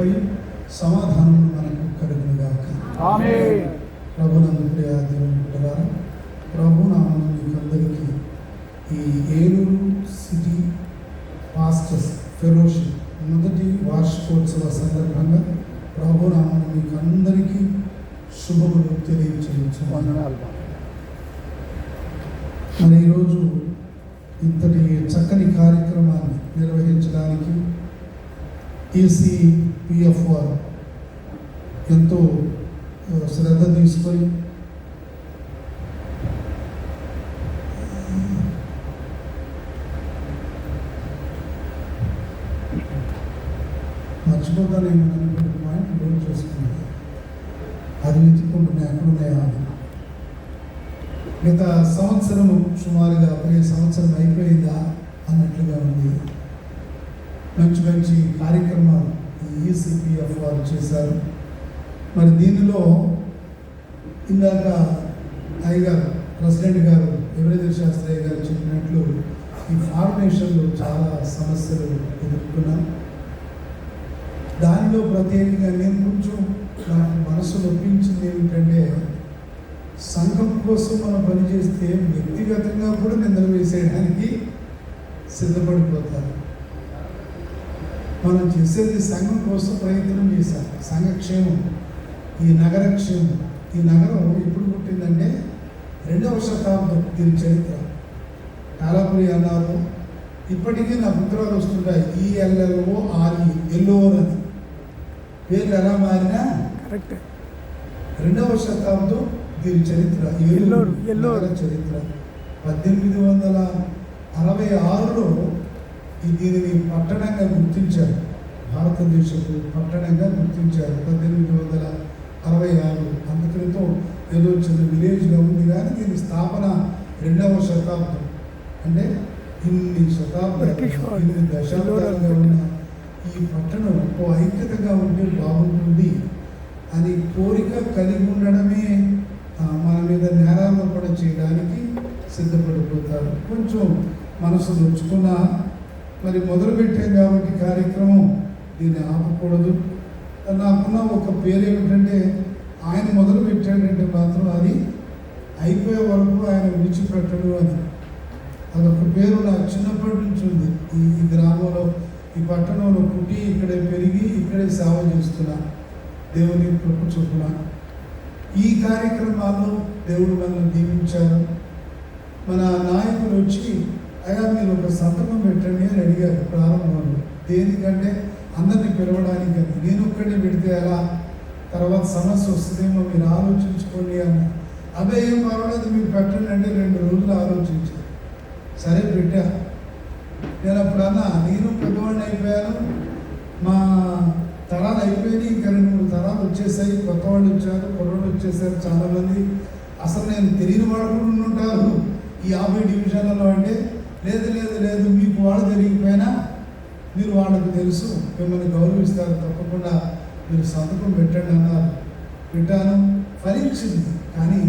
కృపయు సమాధానం మనకు కలుగునుగాక ప్రభునందు ప్రియ దేవుని బిడ్డలారా ప్రభు నామం మీకు అందరికీ ఈ ఏలూరు సిటీ పాస్టర్స్ ఫెలోషిప్ మొదటి వార్షికోత్సవ సందర్భంగా ప్రభు నామం మీకు అందరికీ శుభములు తెలియచేయచ్చు. మరి ఈరోజు ఇంతటి చక్కని కార్యక్రమాన్ని నిర్వహించడానికి ఏసీ పిఎఫ్ ఎంతో శ్రద్ధ తీసుకొని మర్చిపోతానేమో అనుకుంటున్న పాయింట్ లోడ్ చేసుకున్నాను. అది వెతుక్కుంటున్నాయి ఎక్కడున్నాయా అని గత సంవత్సరము సుమారుగా ఒకే సంవత్సరం అయిపోయిందా అన్నట్లుగా ఉంది. మంచి మంచి కార్యక్రమాలు ఈసీపీఎఫ్ వారు చేశారు. మరి దీనిలో ఇందాక అయ్యగారు ప్రెసిడెంట్ గారు ఎవరైతే శాస్త్రయ్య గారు చెప్పినట్లు ఈ ఫార్మేషన్లో చాలా సమస్యలు ఎదుర్కొన్నాం. దానిలో ప్రత్యేకంగా నేను కొంచెం నాకు మనసు నొప్పించింది ఏమిటంటే సంఘం కోసం మనం పనిచేస్తే వ్యక్తిగతంగా కూడా నిద్ర వేసేయడానికి సిద్ధపడిపోతారు. మనం చేసేది సంఘం కోసం ప్రయత్నం చేశాం సంఘక్షేమం ఈ నగర క్షేమం. ఈ నగరం ఎప్పుడు పుట్టిందంటే రెండవ శతాబ్దం దీని చరిత్ర. కాలాపురి అన్నారు. ఇప్పటికీ నా పుత్రాలు వస్తుంటాయి. ఈఎల్ఎల్ఓ ఆర్ఈ ఎల్లోర్ అని పేర్లు ఎలా మారినా కరెక్ట్. రెండవ శతాబ్దం దీని చరిత్ర. ఎల్లోరు, ఎల్లోరు. నగర చరిత్ర. పద్దెనిమిది వందల అరవై ఆరులో దీనిని పట్టణంగా గుర్తించారు. భారతదేశపు పట్టణంగా గుర్తించారు. పద్దెనిమిది వందల అరవై ఆరు అంత క్రితం ఏదో చిన్న విలేజ్గా ఉంది కానీ దీని స్థాపన రెండవ శతాబ్దం. అంటే ఇన్ని శతాబ్దాలు ఇన్ని దశాబ్దాలుగా ఉన్న ఈ పట్టణం ఓ ఐక్యతగా ఉంటే బాగుంటుంది అని కోరిక కలిగి ఉండడమే మన మీద నేరారోపణ చేయడానికి సిద్ధపడిపోతారు. కొంచెం మనసు నొచ్చుకున్న మరి మొదలుపెట్టాం కాబట్టి కార్యక్రమం దీన్ని ఆపకూడదు. నాకున్న ఒక పేరు ఏమిటంటే ఆయన మొదలు పెట్టాడంటే మాత్రం అది అయిపోయే వరకు ఆయన విడిచిపెట్టడు అది అదొక పేరు నాకు చిన్నప్పటి నుంచి ఉంది. ఈ ఈ గ్రామంలో ఈ పట్టణంలో పుట్టి ఇక్కడే పెరిగి ఇక్కడే సేవ చేస్తున్నా. దేవుని కృప చొప్పున. ఈ కార్యక్రమాల్లో దేవుడు మనల్ని దీవించారు మన నాయకులు వచ్చి అయ్యా మీరు ఒక సంతకం పెట్టండి అని అడిగారు ప్రారంభంలో. దేనికంటే? అందరిని పిలవడానికి నేను ఒక్కడే పెడితే ఎలా? తర్వాత సమస్య వస్తుందేమో మీరు ఆలోచించుకోండి అన్న. అదే ఏం పర్వాలేదు మీరు పెట్టండి అంటే రెండు రోజులు ఆలోచించారు. సరే పెట్టా. నేను అప్పుడు అన్న నేను పెద్దవాడిని అయిపోయాను. మా తరాలు అయిపోయినాయి ఇంకా రెండు మూడు తరాలు వచ్చేసాయి. కొత్త వాళ్ళు వచ్చారు కుర్రోళ్ళు వచ్చేసారు చాలామంది. అసలు నేను తెలియని వాళ్ళు కూడా ఉంటారు ఈ యాభై డివిజన్లలో అంటే లేదు లేదు లేదు మీకు వాళ్ళు తెలియకపోయినా మీరు వాళ్ళకి తెలుసు మిమ్మల్ని గౌరవిస్తారు తప్పకుండా మీరు సంతకం పెట్టండి అన్నారు. పెట్టాను ఫలించింది కానీ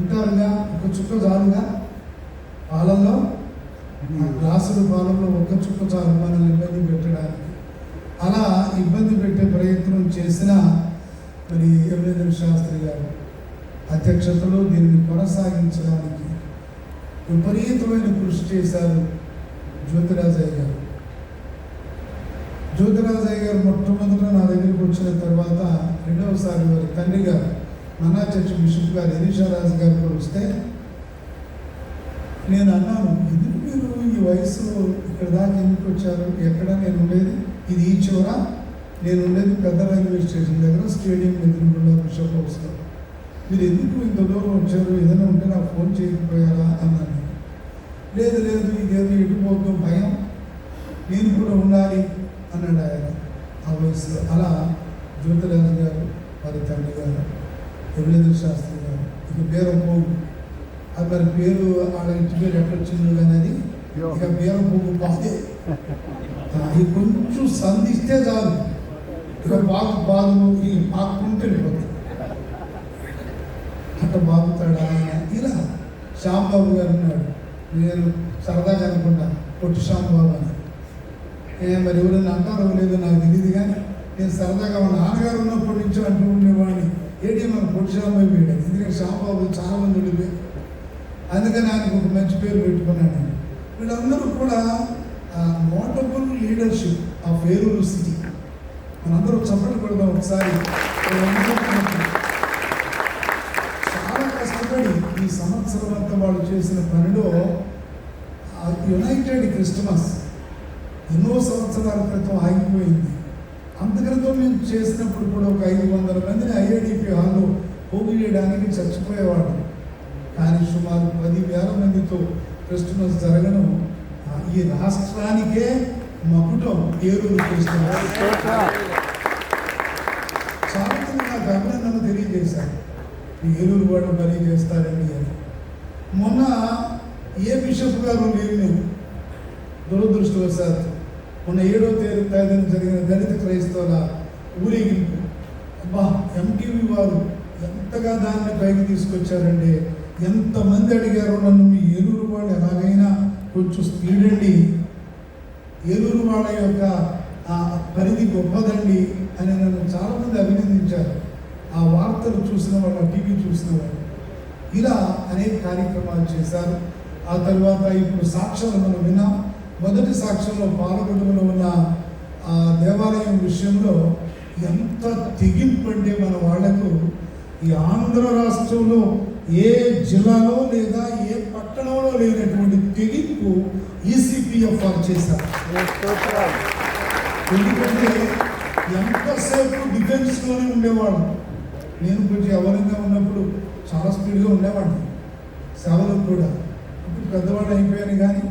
ఉంటారుగా ఒక చుక్క చాలుగా? పాలల్లో? గ్లాసులు పాలల్లో ఒక్క చుక్క చాలు మనల్ని ఇబ్బంది పెట్టడానికి. అలా ఇబ్బంది పెట్టే ప్రయత్నం చేసిన మరి ఎమ్మెల్యే శాస్త్రి గారు అధ్యక్షతలో దీన్ని కొనసాగించడానికి విపరీతమైన కృషి చేశారు జ్యోతిరాజయ్య గారు. జ్యోతిరాజయ్య గారు మొట్టమొదట నా దగ్గరికి వచ్చిన తర్వాత రెండవసారి వారి తండ్రి గారు మన్నా చర్చ్ బిషప్ గారు ఎలీషా రాజు గారు కూడా వస్తే నేను అన్నాను ఎందుకు మీరు ఈ వయసులో ఇక్కడ దాకా ఎందుకు వచ్చారు? ఎక్కడ నేను ఉండేది? ఇది ఈ చివర నేను ఉండేది పెద్ద రైల్వే స్టేషన్ దగ్గర స్టేడియం ఎదురుకుండా బిషప్ హౌస్లో మీరు ఎందుకు ఇంత దూరం వచ్చారు? ఏదైనా ఉంటే నాకు ఫోన్ చేయకపోయారా? అన్నాను లేదు లేదు ఇదేదో ఎటుపోతాం భయం నేను కూడా ఉండాలి అన్నాడు ఆయన. ఆ వయసులో అలా జ్యోతిరాజు గారు వారి తండ్రి గారు ఎమ్మెల్యే శాస్త్రి గారు ఇక బేరం పోగు అది మరి పేరు వాళ్ళ ఇంటి పేరు ఎక్కడ అనేది ఇక బేరం పోగు బాధే ఇది కొంచెం సంధిస్తే చాలు. ఇక బాగు బాగు ఈ పాకుంటే వెళ్ళిపోతుంది అట్ట బాగుతాడు ఆయన? ఇలా శ్యాంబాబు గారు ఉన్నాడు. నేను సరదాగా అనుకుంటా పొట్టి బాబు అని. ఏ మరి ఎవరైనా అంటారో లేదో నాకు తెలియదు కానీ నేను సరదాగా మా నాన్నగారు ఉన్నప్పటి నుంచి అంటూ ఉండేవాడిని. ఏంటి మన పొట్టి శ్యామబాబు వేయడం ఎందుకంటే శ్యామబాబు చాలా మంది ఉండిపోయి అందుకని ఆయనకు ఒక మంచి పేరు పెట్టుకున్నాను నేను. వీళ్ళందరూ కూడా notable leadership of Eluru city. మనందరూ చప్పట్లు పెడదాం ఒకసారి. కష్టపడి ఈ సంవత్సరం అంతా వాళ్ళు చేసిన పనిలో యునైటెడ్ క్రిస్టమస్ ఎన్నో సంవత్సరాల క్రితం ఆగిపోయింది. అంతక్రితం మేము చేసినప్పుడు కూడా ఒక ఐదు వందల మందిని ఐఐడిపి హాల్లో పోగు చేయడానికి చచ్చిపోయేవాడు కానీ సుమారు పదివేల మందితో క్రిస్టమస్ జరగడం ఆ, ఈ రాష్ట్రానికే మకుటం ఏలూరు క్రిస్టమస్ చాలా నాకు అభినందన తెలియజేశారు. ఏలూరు వాళ్ళు బలి చేస్తారండి అని. మొన్న ఏ బిషప్ గారు లేరు? దురదృష్టవశాత్తు మొన్న ఏడో తేదీ తేదీన జరిగిన దళిత క్రైస్తవుల ఊరేగింపు. అబ్బా ఎంటీవీ వారు ఎంతగా దాన్ని పైకి తీసుకొచ్చారండి ఎంతమంది అడిగారు నన్ను మీ ఏలూరు వాళ్ళు ఎలాగైనా కొంచెం స్పీడ్ అండి ఏలూరు వాళ్ళ యొక్క ఆ పరిధి గొప్పదండి అని నన్ను చాలామంది అభినందించారు. ఆ వార్తలు చూసిన వాళ్ళు టీవీ చూసిన వాళ్ళు ఇలా అనేక కార్యక్రమాలు చేశారు. ఆ తర్వాత ఇప్పుడు సాక్ష్యాలు మనం విన్నాం. మొదటి సాక్ష్యంలో పాలగొడుగులో ఉన్న ఆ దేవాలయం విషయంలో ఎంత తెగింపు అంటే మన వాళ్ళకు ఈ ఆంధ్ర రాష్ట్రంలో ఏ జిల్లాలో లేదా ఏ పట్టణంలో లేనటువంటి తెగింపు ఈసీపీఎఫ్ వారు చేశారు. ఎందుకంటే ఎంతసేపు డిఫెన్స్లోనే ఉండేవాళ్ళు. నేను కొంచెం ఎవరైనా ఉన్నప్పుడు చాలా స్పీడ్గా ఉండేవాడిని. సేవలకు కూడా. ఇప్పుడు పెద్దవాడు అయిపోయాను కానీ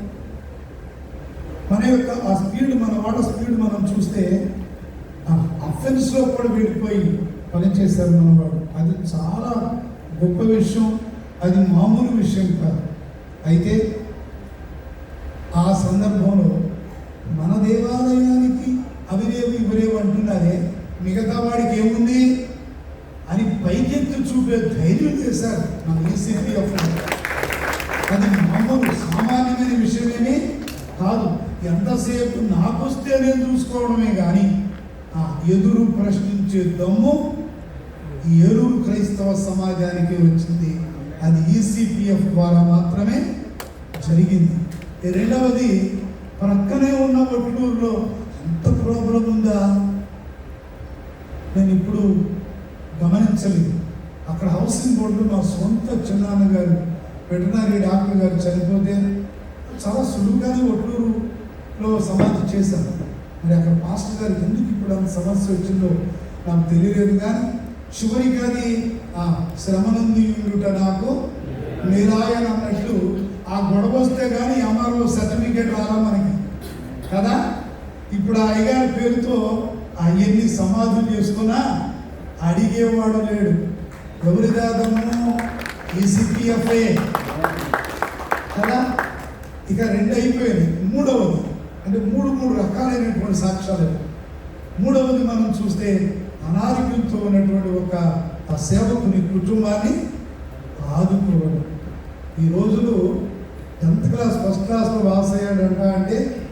మన యొక్క ఆ స్పీడ్ మన వాడ స్పీడ్ మనం చూస్తే అఫెన్స్లో కూడా వెళ్ళిపోయి పనిచేశారు మన వాడు అది చాలా గొప్ప విషయం. అది మామూలు విషయం కాదు. అయితే ఆ సందర్భంలో మన దేవాలయానికి అవినేవి ఇవరేవు అంటున్నారే మిగతా వాడికి ఏముంది? పైకెత్తి చూపే ధైర్యం చేశారు మన ఏసీపీ అది మామూలు సామాన్యమైన విషయమేమి కాదు ఎంతసేపు నాకొస్తే నేను చూసుకోవడమే కానీ ఆ ఎదురు ప్రశ్నించే దమ్ము ఈ ఏలూరు క్రైస్తవ సమాజానికి వచ్చింది అది ఈసీపీఎఫ్ ద్వారా మాత్రమే జరిగింది రెండవది ప్రక్కనే ఉన్న ఒట్లూరులో ఎంత ప్రాబ్లం ఉందా నేను ఇప్పుడు గమనించలేదు హౌసింగ్ బోర్డులో మా సొంత చిన్నాన్న గారు వెటనరీ డాక్టర్ గారు చనిపోతే చాలా సులువుగానే ఒట్లూరులో సమాధి చేశాను మరి అక్కడ మాస్టర్ గారు ఎందుకు ఇప్పుడు అంత సమస్య వచ్చిందో నాకు తెలియలేదు కానీ చివరికి అది ఆ శ్రమనుంది నాకు నిరాయన అన్నట్లు ఆ గొడవ వస్తే కానీ ఎంఆర్ఓ సర్టిఫికేట్ రాలా మనకి. కదా? ఇప్పుడు ఆ అయ్యగారి పేరుతో ఆ ఎన్ని సమాధులు చేసుకున్నా అడిగేవాడు లేడు. ఎవరి దాదము? ఈసీపీఎఫ్ఏ కదా? ఇక రెండు అయిపోయింది మూడవది. అంటే మూడు మూడు రకాలైనటువంటి సాక్ష్యాలు. మూడవది మనం చూస్తే అనారోగ్యంతో ఉన్నటువంటి ఒక ఆ సేవకుని కుటుంబాన్ని ఆదుకోవడం. ఈ రోజులు టెన్త్ క్లాస్ ఫస్ట్ క్లాస్లో పాస్ అయ్యాడంట అంటే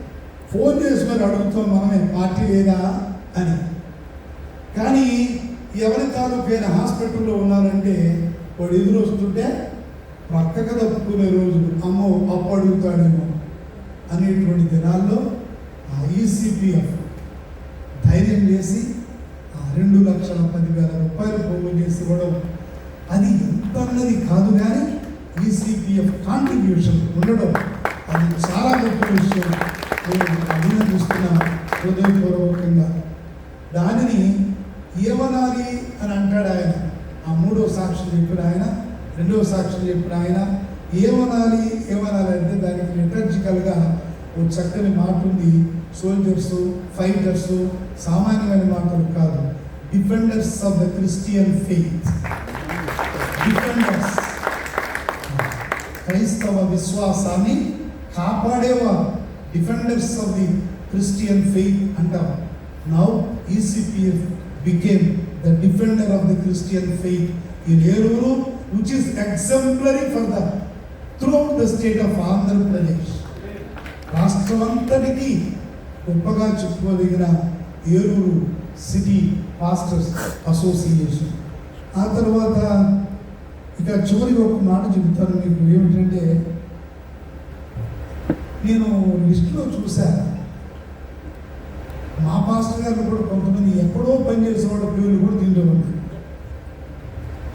ఫోన్ చేసుకొని అడుగుతాం మనమే పార్టీ లేదా అని. కానీ ఎవరి వేరే హాస్పిటల్లో ఉన్నారంటే వాడు ఎదురు వస్తుంటే పక్కకు తప్పుకునే రోజులు అమ్మో అప్పు అడుగుతాడేమో అనేటువంటి దినాల్లో ఆ ఈసీపీఎఫ్ ధైర్యం చేసి ఆ రెండు లక్షల పదివేల రూపాయలు పోగు చేసి ఇవ్వడం అది ఎంత అన్నది కాదు కానీ ఈసీపీఎఫ్ కాంట్రిబ్యూషన్ ఉండడం అది చాలా గొప్ప విషయం. నేను అభినందిస్తున్నాను హృదయపూర్వకంగా. దానిని ఏమనాలి అని అంటాడు ఆయన. ఆ మూడో సాక్షి చెప్పిన ఆయన రెండవ సాక్షి చెప్పిన ఆయన. ఏమనాలి ఏమనాలి అంటే దానికి లిటర్జికల్గా ఓ చక్కని మాట ఉంది. సోల్జర్స్ ఫైటర్స్ సామాన్యమైన మాటలు కాదు. Defenders of the Christian faith defenders క్రైస్తవ విశ్వాసాన్ని కాపాడేవారు. Defenders of the Christian faith అంటారు now ECPF became the defender of the Christian faith in Eluru which is exemplary for the through the state of Andhra Pradesh రాష్ట్రం అంతటికీ గొప్పగా చెప్పుకోదగిన Eluru city pastors association ఆ తర్వాత ఇక చివరికి ఒక మాట చెబుతాను మీకు ఏమిటంటే నేను లిస్టులో చూశాను. మా పాస్టర్ గారు కూడా కొంతమంది ఎక్కడో పనిచేసిన వాళ్ళ పేర్లు కూడా దీంట్లో ఉన్నాయి.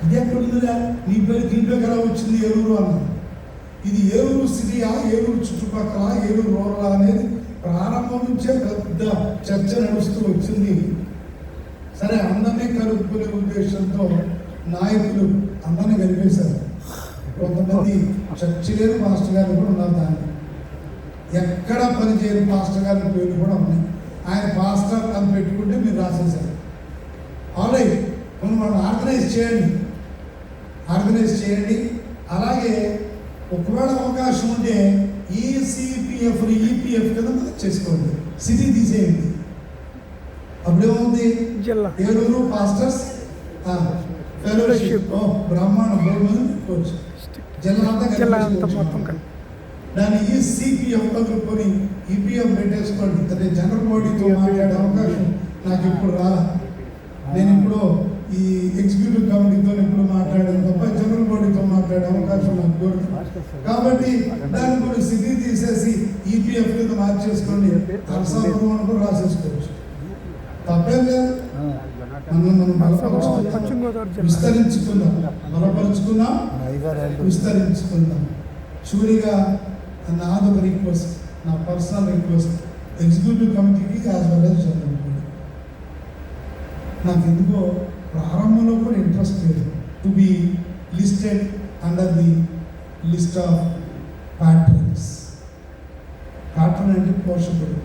ఇది ఎక్కడ ఉందిరా? నీ పేరు దీంట్లోకి ఎలా వచ్చింది? ఏలూరు అన్నారు ఇది ఏలూరు సిటీయా? ఏలూరు చుట్టుపక్కల? ఏలూరు రూరల్ అనేది ప్రారంభం నుంచే పెద్ద చర్చ నడుస్తూ వచ్చింది. సరే అందరినీ కలుపుకునే ఉద్దేశంతో నాయకులు అందరినీ కలిపేశారు. కొంతమంది చర్చి లేని మాస్టర్ గారు కూడా ఉన్నారు దాన్ని ఎక్కడ పనిచేయని మాస్టర్ గారి పేరు కూడా ఉన్నాయి. ఆయన పాస్టర్ అని పెట్టుకుంటే మీరు రాసేశారు. ఆల్రైట్ మనం మనం ఆర్గనైజ్ చేయండి. ఆర్గనైజ్ చేయండి. అలాగే ఒకవేళ అవకాశం ఉంటే ఈ ఈసీపీఎఫ్ ఈపీఎఫ్ కింద మనం చేసుకోండి. సిటీ తీసేయండి. అప్పుడేముంది? ఏలూరు పాస్టర్స్ ఫెలోషిప్ బ్రహ్మాండ. జిల్లా అంతా మొత్తం దాన్ని ఈ సిపిఎఫ్ కలుపుకొని ఈపీఎఫ్ పెట్టేసుకోండి. అదే జనరల్ బాడీతో మాట్లాడే అవకాశం నాకు ఇప్పుడు రాలా. నేను ఇప్పుడు ఈ ఎగ్జిక్యూటివ్ కమిటీతో ఇప్పుడు మాట్లాడాను తప్ప జనరల్ బాడీతో మాట్లాడే అవకాశం నాకు దొరకదు. కాబట్టి దాన్ని కూడా సిటీ తీసేసి ఈపీఎఫ్ కింద మార్చేసుకోండి నరసాపురం అని కూడా రాసేసుకోవచ్చు. తప్పేం లేదు. మనం మనం బలపరుచుకుందాం. విస్తరించుకుందాం. బలపరుచుకుందాం. విస్తరించుకుందాం. చివరిగా నాదొక రిక్వెస్ట్ నా పర్సనల్ రిక్వెస్ట్ ఎగ్జిక్యూటివ్ కమిటీకి as well as general body నాకు ఎందుకో ప్రారంభంలో కూడా ఇంట్రెస్ట్ లేదు. To be listed under the list of patrons patron అంటే పోషకుడు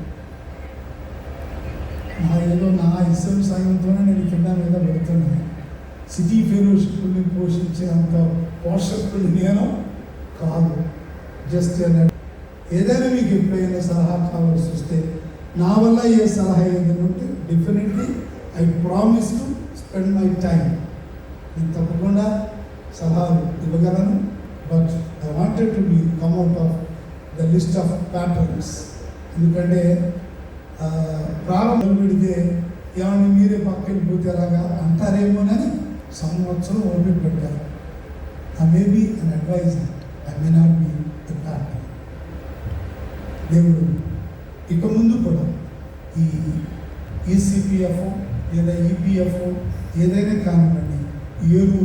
నా ఏదో నా ఇష్టం సాయంతోనే నేను కింద మీద పెడుతున్నాను సిటీ ఫెలోషిప్ని పోషించే అంత పోషకుడు నేను కాదు. జస్ట్ ఏదైనా మీకు ఎప్పుడైనా సలహా కావాల్సి వస్తే నా వల్ల ఏ సలహా ఏదైనా ఉంటే definitely I promise to spend my time నేను తప్పకుండా సలహాలు ఇవ్వగలను but I wanted to be come at of the list of patrons ఎందుకంటే ప్రారంభం పెడితే ఏమన్నా మీరే పక్కకి పోతే ఎలాగా అంటారేమోనని సంవత్సరం ఓపెన్ పెట్టారు I may be an adviser I may not be a partner దేవుడు ఇక ముందు కూడా ఈ ఈసీపీఎఫ్ లేదా ఈపీఎఫ్ ఏదైనా కానివ్వండి ఏలూరు